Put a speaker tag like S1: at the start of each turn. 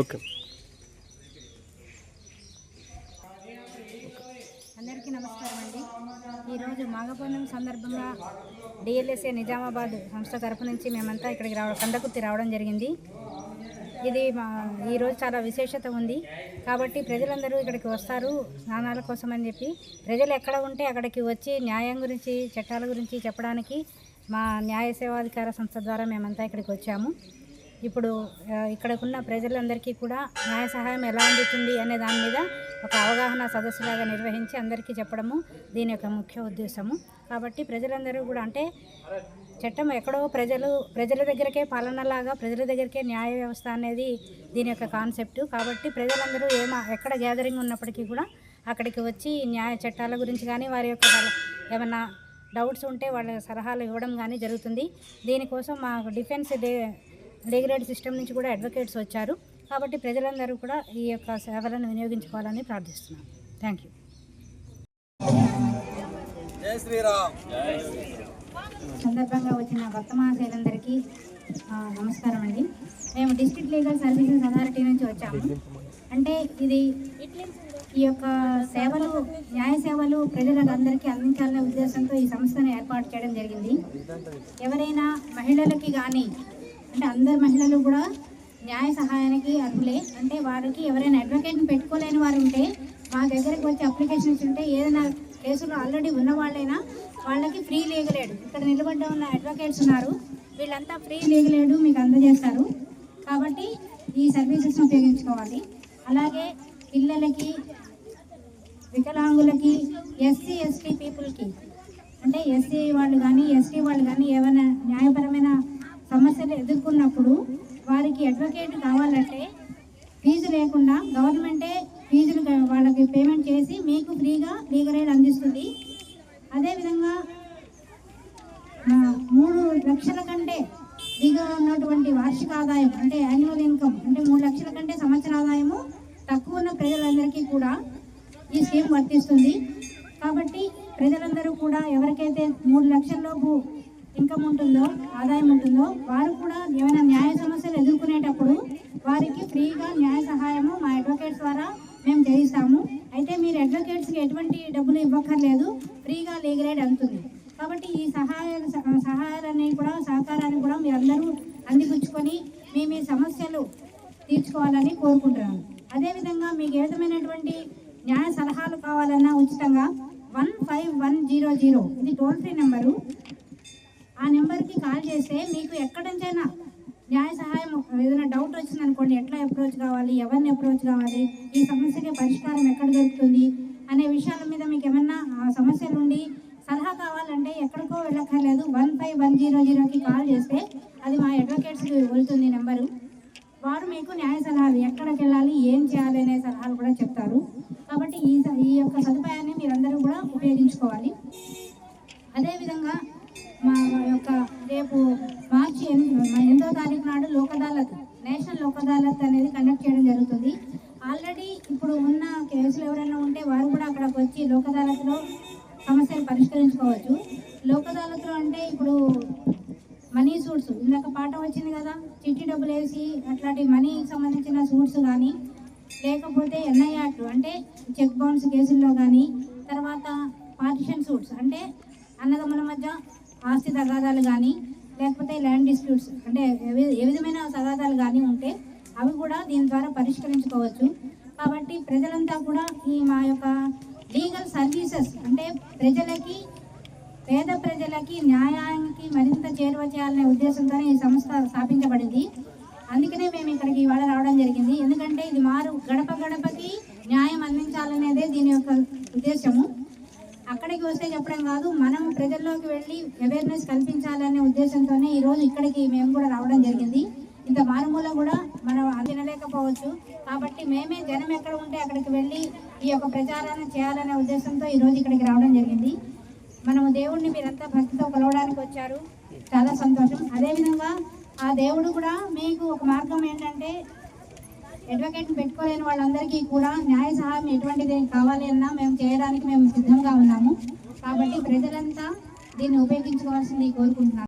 S1: Okay.
S2: అందరికీ నమస్కారం అండి. ఈరోజు మాఘపూర్ణం సందర్భంగా డిఎల్ఎస్ఏ నిజామాబాద్ సంస్థ తరపు నుంచి మేమంతా ఇక్కడికి రావడం కందకుర్తి రావడం జరిగింది. ఇది మా ఈరోజు చాలా విశేషత ఉంది. కాబట్టి ప్రజలందరూ ఇక్కడికి వస్తారు స్నానాల కోసం అని చెప్పి. ప్రజలు ఎక్కడ ఉంటే అక్కడికి వచ్చి న్యాయం గురించి చట్టాల గురించి చెప్పడానికి మా న్యాయ సేవాధికార సంస్థ ద్వారా మేమంతా ఇక్కడికి వచ్చాము. ఇప్పుడు ఇక్కడకున్న ప్రజలందరికీ కూడా న్యాయ సహాయం ఎలా అందుతుంది అనే దాని మీద ఒక అవగాహన సదస్సులాగా నిర్వహించి అందరికీ చెప్పడము దీని యొక్క ముఖ్య ఉద్దేశము. కాబట్టి ప్రజలందరూ కూడా అంటే చట్టం ఎక్కడో ప్రజలు ప్రజల దగ్గరకే పాలనలాగా ప్రజల దగ్గరికే న్యాయ వ్యవస్థ అనేది దీని యొక్క కాన్సెప్ట్. కాబట్టి ప్రజలందరూ ఏమా ఎక్కడ గ్యాదరింగ్ ఉన్నప్పటికీ కూడా అక్కడికి వచ్చి న్యాయ చట్టాల గురించి కానీ వారి యొక్క ఏమైనా డౌట్స్ ఉంటే వాళ్ళ సలహాలు ఇవ్వడం కానీ జరుగుతుంది. దీనికోసం మా డిఫెన్స్ డే లీగరేట్ సిస్టమ్ నుంచి కూడా అడ్వకేట్స్ వచ్చారు. కాబట్టి ప్రజలందరూ కూడా ఈ యొక్క సేవలను వినియోగించుకోవాలని ప్రార్థిస్తున్నాను థ్యాంక్ యూ.
S3: జై శ్రీరామ్.
S2: సందర్భంగా వచ్చిన భక్త మహాశైలందరికీ నమస్కారం అండి. మేము డిస్ట్రిక్ట్ లీగల్ సర్వీసెస్ అథారిటీ నుంచి వచ్చాము. అంటే ఇది ఈ యొక్క సేవలు న్యాయ సేవలు ప్రజలకు అందరికీ అందించాలనే ఉద్దేశంతో ఈ సంస్థను ఏర్పాటు చేయడం జరిగింది. ఎవరైనా మహిళలకి కానీ అంటే అందరు మహిళలు కూడా న్యాయ సహాయానికి అర్హులే. అంటే వారికి ఎవరైనా అడ్వకేట్ని పెట్టుకోలేని వారు ఉంటే మా దగ్గరకు వచ్చి అప్లికేషన్స్ ఉంటే ఏదైనా కేసులు ఆల్రెడీ ఉన్న వాళ్ళైనా వాళ్ళకి ఫ్రీ లీగల్ ఎయిడ్ ఇక్కడ నిలబడ్డ ఉన్న అడ్వకేట్స్ ఉన్నారు. వీళ్ళంతా ఫ్రీ లీగల్ ఎయిడ్ మీకు అందజేస్తారు. కాబట్టి ఈ సర్వీసెస్ని ఉపయోగించుకోవాలి. అలాగే పిల్లలకి వికలాంగులకి ఎస్సీ ఎస్టీ పీపుల్కి అంటే ఎస్సీ వాళ్ళు కానీ ఎస్టీ వాళ్ళు కానీ ఏమైనా ఎదుర్కొన్నప్పుడు వారికి అడ్వకేట్ కావాలంటే ఫీజు లేకుండా గవర్నమెంటే ఫీజులు వాళ్ళకి పేమెంట్ చేసి మీకు ఫ్రీగా లీగల్ ఎయిడ్ అందిస్తుంది. అదేవిధంగా మూడు లక్షల కంటే దిగువ ఉన్నటువంటి వార్షిక ఆదాయం అంటే యాన్యువల్ ఇన్కమ్ అంటే మూడు లక్షల కంటే సంవత్సర ఆదాయము తక్కువ ఉన్న ప్రజలందరికీ కూడా ఈ స్కీమ్ వర్తిస్తుంది. కాబట్టి ప్రజలందరూ కూడా ఎవరికైతే మూడు లక్షల లోపు ఇన్కమ్ ఉంటుందో ఆదాయం ఉంటుందో వారు కూడా ఏమైనా న్యాయ సమస్యలు ఎదుర్కొనేటప్పుడు వారికి ఫ్రీగా న్యాయ సహాయము మా అడ్వకేట్స్ ద్వారా మేము చేయిస్తాము. అయితే మీరు అడ్వకేట్స్కి ఎటువంటి డబ్బులు ఇవ్వక్కర్లేదు ఫ్రీగా లీగల్ ఎయిడ్ అందుతుంది. కాబట్టి ఈ సహాయ సహాయాలని కూడా సహకారాన్ని కూడా మీరందరూ అందిపుచ్చుకొని మీ మీ సమస్యలు తీర్చుకోవాలని కోరుకుంటున్నాను. అదేవిధంగా మీకు ఏ విధమైనటువంటి న్యాయ సలహాలు కావాలన్నా ఉచితంగా one five one zero zero ఇది టోల్ ఫ్రీ నెంబరు. ఆ నెంబర్కి కాల్ చేస్తే మీకు ఎక్కడి నుంచైనా న్యాయ సహాయం ఏదైనా డౌట్ వచ్చిందనుకోండి ఎట్లా అప్రోచ్ కావాలి ఎవరిని అప్రోచ్ కావాలి ఈ సమస్యకి పరిష్కారం ఎక్కడ దొరుకుతుంది అనే విషయాల మీద మీకు ఏమన్నా ఆ సమస్యలు ఉండి సలహా కావాలంటే ఎక్కడికో వెళ్ళక్కర్లేదు. వన్ ఫైవ్ వన్ జీరో జీరోకి కాల్ చేస్తే అది మా అడ్వకేట్స్కి వెళ్తుంది నెంబరు. వారు మీకు న్యాయ సలహాలు ఎక్కడికి వెళ్ళాలి ఏం చేయాలి అనే సలహాలు కూడా చెప్తారు. కాబట్టి ఈ స- ఈ యొక్క సదుపాయాన్ని మీరందరూ కూడా ఉపయోగించుకోవాలి. అదేవిధంగా మా యొక్క రేపు మార్చి ఎనిమిదో తారీఖు నాడు లోక్ అదాలత్ నేషనల్ లోక్ అదాలత్ అనేది కండక్ట్ చేయడం జరుగుతుంది. ఆల్రెడీ ఇప్పుడు ఉన్న కేసులు ఎవరైనా ఉంటే వారు కూడా అక్కడికి వచ్చి లోక్ అదాలత్లో సమస్యలు పరిష్కరించుకోవచ్చు. లోక్ అదాలత్లో అంటే ఇప్పుడు మనీ సూట్స్ ఇందాక పాట వచ్చింది కదా చిట్టి డబ్బులు వేసి అట్లాంటి మనీకి సంబంధించిన సూట్స్ కానీ లేకపోతే ఎన్ఐఆర్ అంటే చెక్ బౌన్స్ కేసుల్లో కానీ తర్వాత పార్టిషన్ సూట్స్ అంటే అన్నదమ్ముల మధ్య ఆస్తి తగాదాలు కానీ లేకపోతే ల్యాండ్ డిస్ప్యూట్స్ అంటే ఏ ఏ విధమైన తగాదాలు కానీ ఉంటే అవి కూడా దీని ద్వారా పరిష్కరించుకోవచ్చు. కాబట్టి ప్రజలంతా కూడా ఈ మా యొక్క లీగల్ సర్వీసెస్ అంటే ప్రజలకి పేద ప్రజలకి న్యాయానికి మరింత చేరువ చేయాలనే ఉద్దేశంతోనే ఈ సంస్థ స్థాపించబడింది. అందుకనే మేము ఇక్కడికి ఇవాళ రావడం జరిగింది. ఎందుకంటే ఇది మారు గడప గడపకి న్యాయం అందించాలనేదే దీని యొక్క ఉద్దేశము. అక్కడికి వస్తే చెప్పడం కాదు మనం ప్రజల్లోకి వెళ్ళి అవేర్నెస్ కల్పించాలనే ఉద్దేశంతోనే ఈరోజు ఇక్కడికి మేము కూడా రావడం జరిగింది. ఇంత మారుమూల కూడా మనం తినలేకపోవచ్చు కాబట్టి మేమే జనం ఎక్కడ ఉంటే అక్కడికి వెళ్ళి ఈ యొక్క ప్రచారాన్ని చేయాలనే ఉద్దేశంతో ఈరోజు ఇక్కడికి రావడం జరిగింది. మనము దేవుడిని మీరంతా భక్తితో కొలవడానికి వచ్చారు. చాలా సంతోషం. అదేవిధంగా ఆ దేవుడు కూడా మీకు ఒక మార్గం ఏంటంటే అడ్వకేట్ పెట్టుకోలేని వాళ్ళందరికీ కూడా న్యాయ సహాయం ఎటువంటిది కావాలి అన్నా మేము చేయడానికి మేము సిద్ధంగా ఉన్నాము. కాబట్టి ప్రజలంతా దీన్ని ఉపయోగించుకోవాల్సింది కోరుకుంటున్నాను